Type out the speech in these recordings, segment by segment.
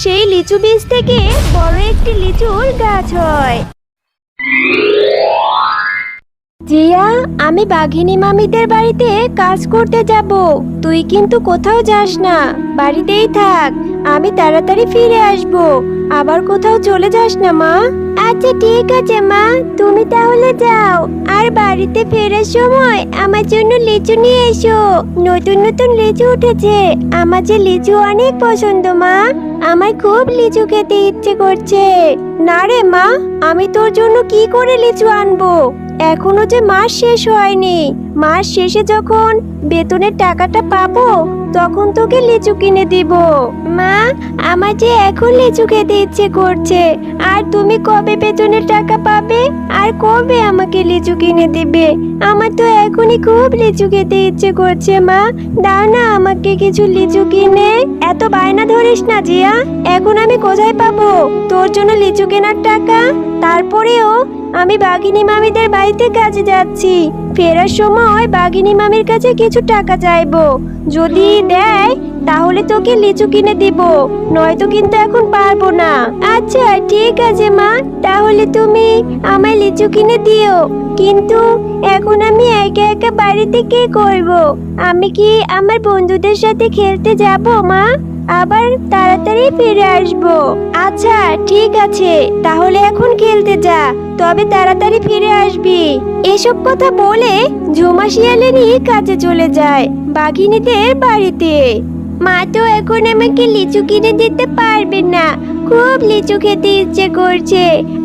সেই লিচু বীজ থেকে বড় একটি লিচুর গাছ হয়। জিয়া, আমি বাঘিনী মামিদের বাড়িতে কাজ করতে যাব। তুই কিন্তু কোথাও যাস না। বাড়িতেই থাক। আমি তাড়াতাড়ি ফিরে আসব। আবার কোথাও চলে যাস না, মা? আচ্ছা ঠিক আছে, মা। তুমি তাহলে যাও। আর বাড়িতে ফেরার সময় আমার জন্য লিচু নিয়ে এসো। নতুন নতুন লিচু উঠেছে। আমার যে লিচু অনেক পছন্দ, মা। আমার খুব লিচু খেতে ইচ্ছে করছে। না রে, মা, আমি তোর জন্য কি করে লিচু আনব? এখনও যে মাস শেষ হয়নি। মাস শেষে যখন বেতনের টাকাটা পাবো, তখন তোকে লিচু কিনে দিব। মা, আমার যে এখন লিচু খেতে ইচ্ছে করছে। আর তুমি কবে বেতনের টাকা পাবে? আর কবে আমাকে লিচু কিনে দিবে? আমার তো এখনই খুব লিচু খেতে ইচ্ছে করছে, মা। দাও না আমাকে কিছু লিচু কিনে। এত বায়না ধরিস না জিয়া। এখন আমি কোথায় পাবো? তোর জন্য লিচু কেনার টাকা? তারপরেও আমি বাগিনী মামিদের বাড়িতে কাজে যাচ্ছি। ফেরার সময় বাগিনী মামির কাছে কিছু টাকা চাইব। যদি দেয়, তাহলে তোকে লিচু কিনে দিব। নয়তো কিন্তু এখন পারব না। আচ্ছা ঠিক আছে মা। তাহলে তুমি আমায় লিচু কিনে দিও। কিন্তু এখন আমি একা একা বাড়িতে কি করব? আমি কি আমার বন্ধুদের সাথে খেলতে যাব মা? আবার তাড়াতাড়ি ফিরে আসব। আচ্ছা ঠিক আছে, তাহলে এখন খেলতে যা, তবে তাড়াতাড়ি ফিরে আসবি। এসব কথা বলে ঝুমা শিয়ালিনী কাজে চলে যায় বাঘিনীদের বাড়িতে। মা তো এখন আমাকে লিচু কিনে দিতে পারবে না, খুব লিচু খেতে ইচ্ছে করছে।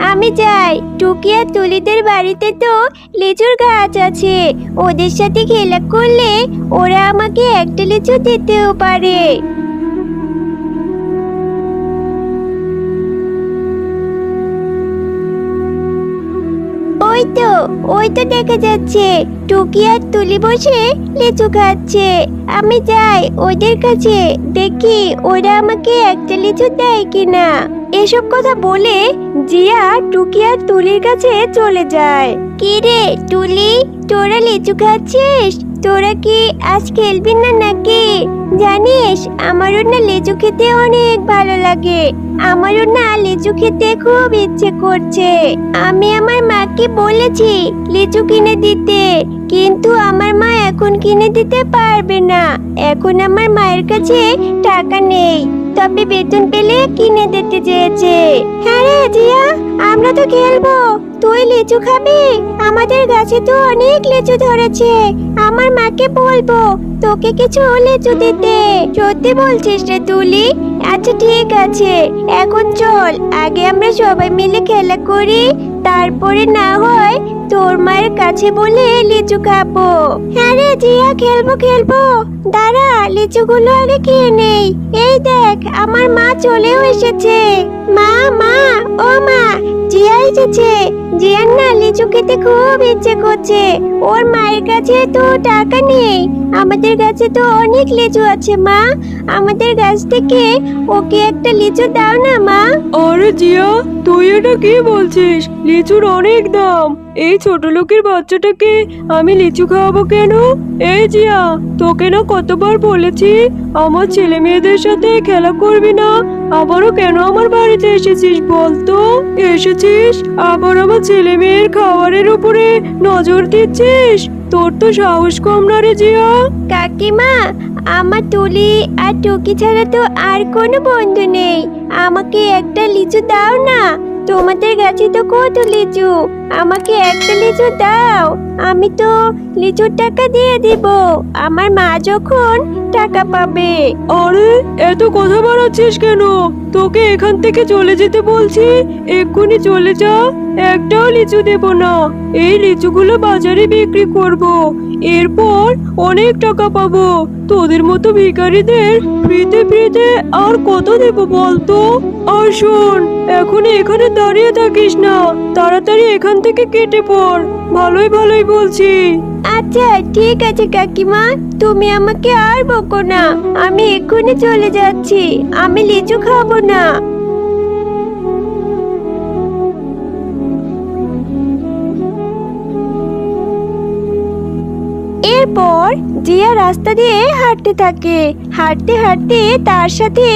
আমি যাই, টুকি আর তুলিদের বাড়িতে তো লিচুর গাছ আছে, ওদের সাথে খেলা করলে ওরা আমাকে একটা লিচু দিতেও পারে। তো, ওই তো দেখা যাচ্ছে। টুকি আর তুলি বসে লিচু খাচ্ছে। আমি যাই, ওদের কাছে। দেখি ওরা আমাকে একটা লিচু দেয় কিনা। এসব কথা বলে জিয়া টুকি আর তুলির কাছে চলে যায়। কি রে, তুলি, তোরা লিচু খাচ্ছিস? তোরা কি আজ খেলবি না নাকি? জানিস আমারও না লিচু খেতে অনেক ভালো লাগে। আমারও না লিচু খেতে খুব ইচ্ছে করছে। আমি আমার মাকে বলেছি লিচু কিনে দিতে, কিন্তু আমার মা এখন কিনে দিতে পারবে না। এখন আমার মায়ের কাছে টাকা নেই, তবে বেতন পেলে কিনে দিতে চেয়েছে। হ্যাঁ রে জিয়া, আমরা তো খেলব। তুই লেচু খাবি? আমাদের গাছে তো অনেক লেচু ধরেছে। আমার মাকে বলব তোকে কিছু লিচু দিতে। সত্যি বলছিস রে তুলি? আচ্ছা ঠিক আছে। এখন চল, আগে আমরা সবাই মিলে খেলা করি, তারপরে না হয় তোর মায়ের কাছে বলে লিচু খাব। হ্যাঁ রে জিয়া, খেলব খেলব। দাঁড়া, লিচুগুলো আগে খেয়ে নেই। এই দেখ, আমার মা চলেও এসেছে। মা মা, ও মা, জিয়া এসেছে। জিয়ার না লিচু খেতে খুব ইচ্ছে করছে। ওর মায়ের কাছে তো টাকা নেই। আমাদের কাছে তো অনেক লিচু আছে, মা। আমাদের গাছ থেকে ওকে একটা লিচু দাও না, মা। আরে জিয়া, তুই এটা কি বলছিস? লিচুর অনেক দাম। এই ছোট লোকের বাচ্চাটাকে আমি লিচু খাওয়াবো কেন? এই জিয়া, তোকে না কতবার বলেছি, আমার ছেলে মেয়েদের সাথে খেলা করবি না? আবারও কেন আমার বাড়িতে এসেছিস বলতো? এসেছিস? আবার আমার ছেলে মেয়ের খাবারের উপরে নজর দিচ্ছিস? তোর তো সাহস কম না রে জিয়া। কাকিমা আমার তুলি আর টুকি ছাড়া তো আর কোনো বন্ধু নেই। আমাকে একটা লিচু দাও না। তোমাদের কাছে তো কত লিচু। আমাকে একটা লিচু দাও। আমি তো লিচুর টাকা দিয়ে দিব। আমার মা যখন টাকা পাবে। আরে এত কথা বাড়াচ্ছিস কেন? তোকে এখান থেকে চলে যেতে বলছি। এক্ষুনি চলে যা। একটাও লিচু দেব না। এই লিচুগুলো বাজারে বিক্রি করব। এরপর অনেক টাকা পাবো। তোদের মতো ভিখারিদের ফ্রিতে ফ্রিতে আর কত দেব বলতো? আর শোন, এখন এখানে দাঁড়িয়ে থাকিস না। তাড়াতাড়ি এখান থেকে কেটে পড়। ভালোই ভালোই বলছি। আচ্ছা ঠিক আছে কাকিমা। তুমি আমাকে আর বকো না। আমি এক্ষুনি চলে যাচ্ছি। আমি লিচু খাব না। জিয়া রাস্তা দিয়ে হাঁটতে থাকে। হাঁটতে হাঁটতে তার সাথে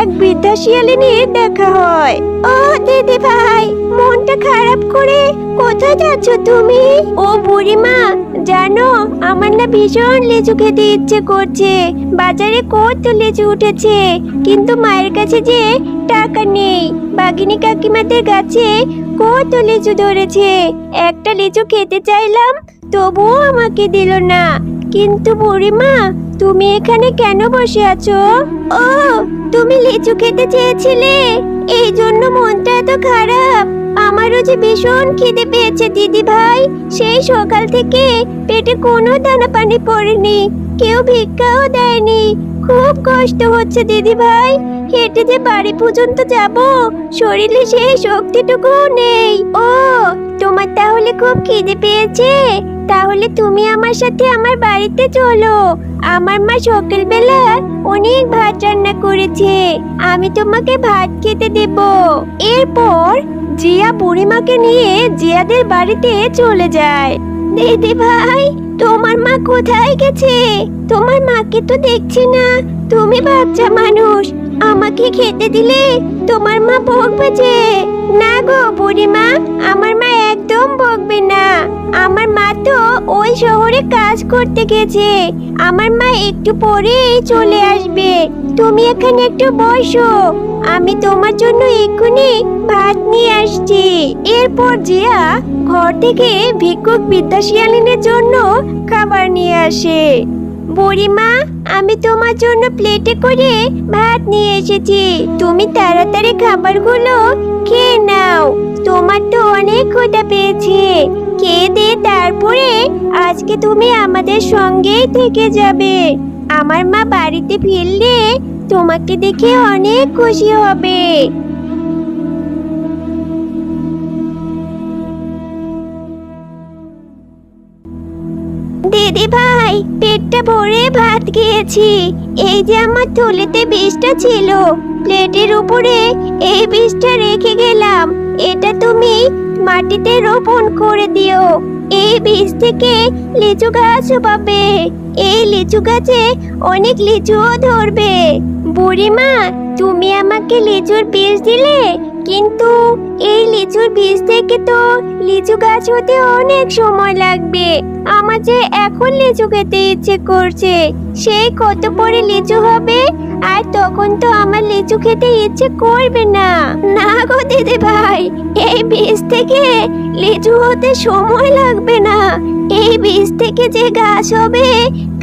এক বৃদ্ধা শিয়ালিনীর দেখা হয়। ও দিদি ভাই, মনটা খারাপ করে কোথায় যাচ্ছ তুমি? ও বুড়িমা জানো, আমার না ভীষণ লিচু খেতে ইচ্ছে করছে। বাজারে কত লিচু উঠেছে, কিন্তু মায়ের কাছে যে টাকা নেই। বাগিনী কাকিমাদের গাছে কত লিচু ধরেছে। একটা লিচু খেতে চাইলাম, তবুও আমাকে দিল না। কিন্তু বুড়িমা, তুমি এখানে কেন বসে আছো? ও, তুমি লিচু খেতে চেয়েছিলে। এই জন্য মনটা এত খারাপ। আমারও যে ভীষণ খিদে পেয়েছে, দিদি ভাই। সেই সকাল থেকে পেটে কোনো দানা পানি পড়েনি। কেউ ভিক্ষাও দেয়নি। খুব কষ্ট হচ্ছে, দিদি ভাই। হেঁটে যে বাড়ি পর্যন্ত যাব, শরীরে সেই শক্তিটুকু নেই। ও, তোমার তাহলে খুব খিদে পেয়েছে? তাহলে তুমি আমার সাথে আমার বাড়িতে চলো। আমার মা সকালবেলা অনেক ভাত রান্না করেছে। আমি তোমাকে ভাত খেতে দেব। এরপর জিয়া বুড়িমাকে নিয়ে জিয়াদের বাড়িতে চলে যায়। দিদি ভাই, তোমার মা কোথায় গেছে? তোমার মাকে তো দেখছি না। তুমি বাচ্চা মানুষ। আমাকে খেতে দিলে তোমার মা বকবে না গো বুড়িমা, আমার মা একদম বকবে না। আমার মা তো ওই শহরে কাজ করতে গেছে। আমার মা একটু পরেই চলে আসবে। তুমি এখানে একটু বসো। আমি তোমার জন্য এক্ষুনি ভাত নিয়ে আসছি। এরপর জিয়া ঘর থেকে ভিক্ষুক বিদ্যাশিয়ালিনের জন্য খাবার নিয়ে আসে। বুড়িমা, আমি তোমার জন্য প্লেটে করে ভাত নিয়ে এসেছি। তুমি তাড়াতাড়ি খাবারগুলো খেয়ে নাও। তোমার তো অনেক ক্ষুধা পেয়েছে। খেয়ে দে, তারপরে আজকে তুমি আমাদের সঙ্গেই থেকে যাবে। আমার মা বাড়িতে ফিরলে তোমাকে দেখে অনেক খুশি হবে। দিদি ভাই, পেটটা ভরে ভাত খেয়েছি। এই যে আমার থলেতে বিষটা ছিল, প্লেটের উপরে এই বিষটা রেখে গেলাম। এটা তুমি মাটিতে রোপণ করে দিও। এই বীজ থেকে লিচু গাছও পাবে এই লিচু গাছে অনেক লিচুও ধরবে। বুড়িমা, তুমি আমাকে লিচুর বীজ দিলে কিন্তু এই লিচুর বীজ থেকে তো লিচু গাছ হতে অনেক সময় লাগবে। আমার যে এখন লিচু খেতে ইচ্ছে করছে সেই কত পরে লিচু হবে? আর তখন তো আমার লিচু খেতে ইচ্ছে করবে না। না গো দিদি ভাই এই বীজ থেকে লিচু হতে সময় লাগবে না। এই বীজ থেকে যে গাছ হবে,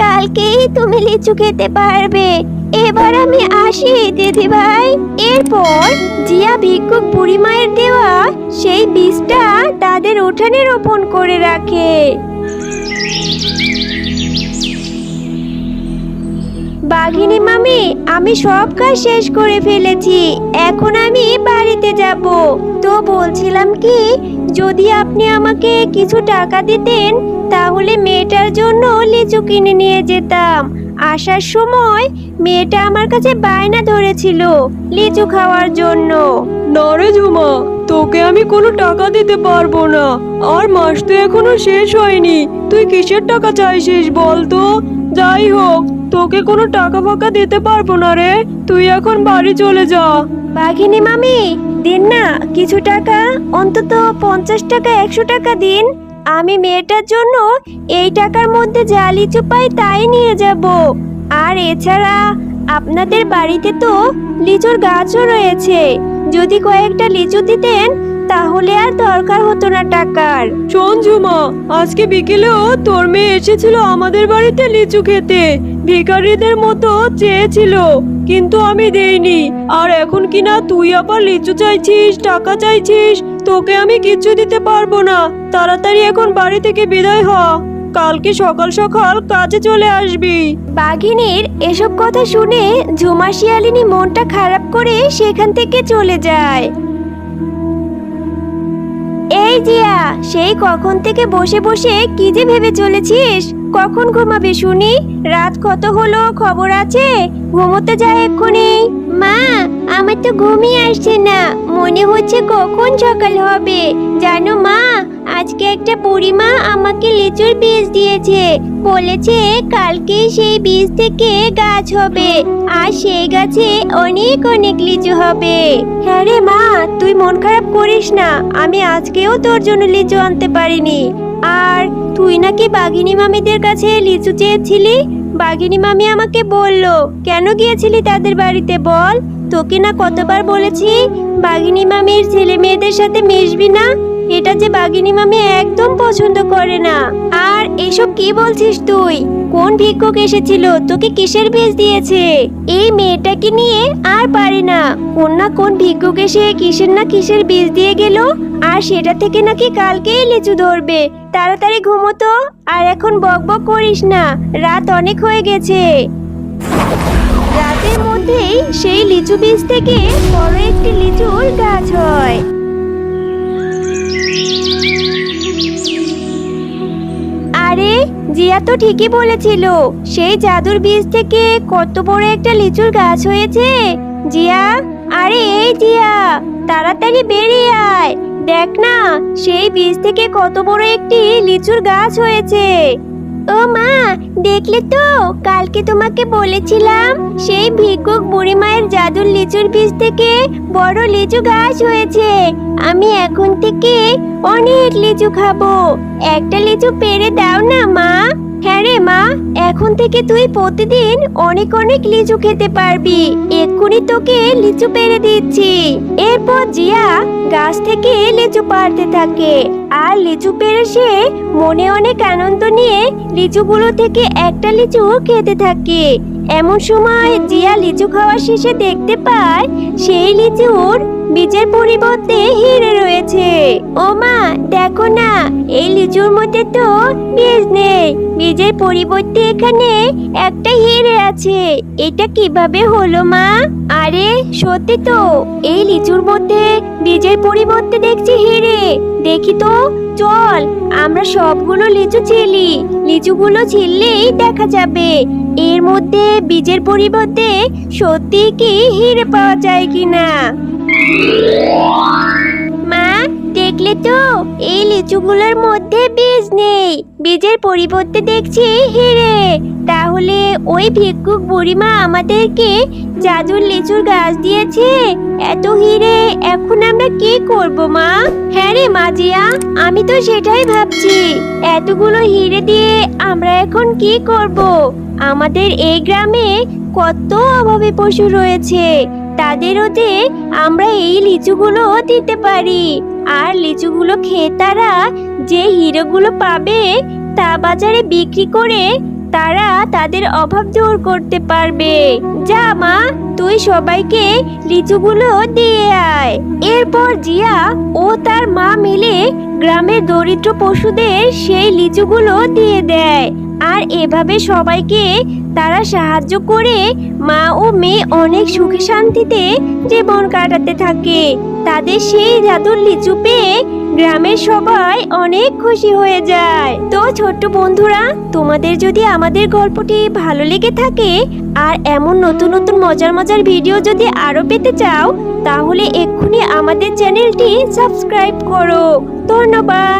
কালকেই তুমি লিচু খেতে পারবে। এবার আমি আসি দিদি ভাই এরপর জিয়া ভিক্ষুক বুড়ি মায়ের দেওয়া সেই বীজটা তাদের উঠানে রোপণ করে রাখে। বাঘিনী মামি, আমি সব কাজ শেষ করে ফেলেছি। এখন আমি বাড়িতে যাব। তো বলছিলাম কি, যদি আপনি আমাকে কিছু টাকা দিতেন, তাহলে মেয়েটার জন্য লিচু কিনে নিয়ে যেতাম। আসার সময় মেয়েটা আমার কাছে বায়না ধরেছিল লিচু খাওয়ার জন্য। না রে ঝুমা তোকে আমি কোনো টাকা দিতে পারব না। আর মাস তো এখনও শেষ হয়নি। তুই কিসের টাকা চাইছিস বল তো যাই হোক তোকে কোনো টাকা ফাকা দিতে পারব না রে। তুই এখন বাড়ি চলে যা। বাঘিনী মামি দিন না কিছু টাকা অন্তত পঞ্চাশ টাকা একশো টাকা দিন। আমি মেয়েটার জন্য এই টাকার মধ্যে যা লিচু পাই তাই নিয়ে যাব। আর এছাড়া আপনাদের বাড়িতে তো লিচুর গাছও রয়েছে। যদি কয়েকটা লিচু দিতেন তাহলে আর দরকার হতো না টাকার। শোন ঝুমা আজকে বিকেলেও তোর মেয়ে এসেছিল আমাদের বাড়িতে লিচু খেতে। ভিখারিদের মতো চেয়েছিল, কিন্তু আমি দেইনি। আর এখন কিনা তুই আবার লিচু চাইছিস, টাকা চাইছিস, তোকে আমি কিচ্ছু দিতে পারব না। তাড়াতাড়ি এখন বাড়ি থেকে বিদায় হ। কালকে সকাল সকাল কাজে চলে আসবি। বাঘিনীর এসব কথা শুনে ঝুমা শিয়ালিনী মনটা খারাপ করে সেখান থেকে চলে যায়। এই জিয়া, সেই কখন থেকে বসে বসে কি যে ভেবে চলেছিস? কখন ঘুমাবে শুনি? রাত কত হলো? খবর আছে? ঘুমোতে যায় এক্ষুনি। মা, আমার তো ঘুমই আসছে না। মনে হচ্ছে কখন সকাল হবে। জানো মা, আজকে একটা বুড়িমা আমাকে লিচুর বীজ দিয়েছে। বলেছে কালকে সেই বীজ থেকে গাছ হবে। আর সেই গাছে অনেক অনেক লিচু হবে। হ্যাঁ রে মা, তুই মন খারাপ করিস না। আমি আজকেও তোর জন্য লিচু আনতে পারিনি। আর তুই নাকি বাঘিনী মামিদের কাছে লিচু চেয়েছিলি? বাঘিনী মামি আমাকে বলল, কেন গিয়েছিলি তাদের বাড়িতে বল? তোকে না কতবার বলেছি বাঘিনী মামির ছেলে মেয়েদের সাথে মিশবি না? এটা যে বাঘিনী মামি একদম পছন্দ করে না। আর এসব কি বলছিস তুই? কোন ভিক্ষুক এসেছিল? তোকে কিসের বীজ দিয়েছে? এই মেয়েটাকে নিয়ে আর পারি না। কোন না কোন ভিক্ষুক এসে কিসের না কিসের বীজ দিয়ে গেল? আর সেটা থেকে নাকি কালকেই লিচু ধরবে। তাড়াতাড়ি ঘুমোতো আর এখন বক বক করিস না। রাত অনেক হয়ে গেছে। রাতের মধ্যেই সেই লিচু বীজ থেকে বড় একটি লিচুর গাছ হয়। আরে, জিয়া তো ঠিকই বলেছিল। সেই জাদুর বীজ থেকে কত বড় একটা লিচুর গাছ হয়েছে। জিয়া, আরে এই জিয়া, তাড়াতাড়ি বেরিয়ে আয়। দেখ না, সেই বীজ থেকে কত বড় একটি লিচুর গাছ হয়েছে। ও মা, দেখলে তো, কালকে তোমাকে বলেছিলাম সেই ভিক্ষুক বুড়ি মায়ের জাদুর লিচুর বীজ থেকে বড় লিচু গাছ হয়েছে। আমি এখন থেকে অনেক লিচু খাব। একটা লিচু পেরে দাও না, মা। হ্যাঁ রে মা, এখন থেকে তুই প্রতিদিন অনেক অনেক লিচু খেতে পারবি। এক্ষুনি তোকে লিচু পেরে দিচ্ছি। এরপর জিয়া গাছ থেকে লিচু পারতে থাকে। আর লিচু পেরে সে মনে অনেক আনন্দ নিয়ে লিচুগুলো থেকে একটা লিচু খেতে থাকে। এমন সময় জিয়া লিচু খাওয়া শেষে দেখতে পায় সেই লিচুর বীজের পরিবর্তে হিরে রয়েছে। ও মা দেখো না, এই লিচুর মধ্যে তো বীজ নেই। বীজের পরিবর্তে এখানে একটা হিরে আছে। এটা কীভাবে হলো, মা? আরে, সত্যি তো, এই লিচুর মধ্যে বীজের পরিবর্তে দেখছি হিরে। দেখি তো, চল, আমরা সবগুলো লিচু ছিলি। লিচুগুলো ছিললেই দেখা যাবে। এর মধ্যে বীজের পরিবর্তে সত্যি কি হিরে পাওয়া যায় কিনা? দেখলে তো? এই লিচুগুলোর মধ্যে বীজ নেই। বীজের পরিবর্তে দেখছি হিরে। তাহলে ওই ভিক্ষুক বুড়িমা আমাদেরকে জাদুর লিচুর গাছ দিয়েছে? এত হিরে, এখন আমরা কি করব মা? হ্যাঁ রে মাজিয়া, আমি তো সেটাই ভাবছি। এতগুলো হিরে দিয়ে আমরা এখন কি করব? আমাদের এই গ্রামে কত অভাবে পশু রয়েছে। তাদেরও যে আমরা এই লিচুগুলো দিতে পারি। আর লিচুগুলো খেয়ে তারা যে হিরোগুলো পাবে তা বাজারে বিক্রি করে তারা তাদের অভাব দূর করতে পারবে। যা মা, তুই সবাইকে লিচুগুলো দিয়ে আয়। এরপর জিয়া ও তার মা মিলে গ্রামের দরিদ্র পশুদের সেই লিচুগুলো দিয়ে দেয়। আর এভাবে সবাইকে তারা সাহায্য করে মা ও মেয়ে অনেক সুখে শান্তিতে জীবন কাটাতে থাকে। তাদের সেই জাদুর লিচু পেয়ে গ্রামের সবাই অনেক খুশি হয়ে যায়। তো ছোট্ট বন্ধুরা, তোমাদের যদি আমাদের গল্পটি ভালো লেগে থাকে আর এমন নতুন নতুন মজার মজার ভিডিও যদি আরও পেতে চাও, তাহলে এক্ষুনি আমাদের চ্যানেলটি সাবস্ক্রাইব করো। ধন্যবাদ।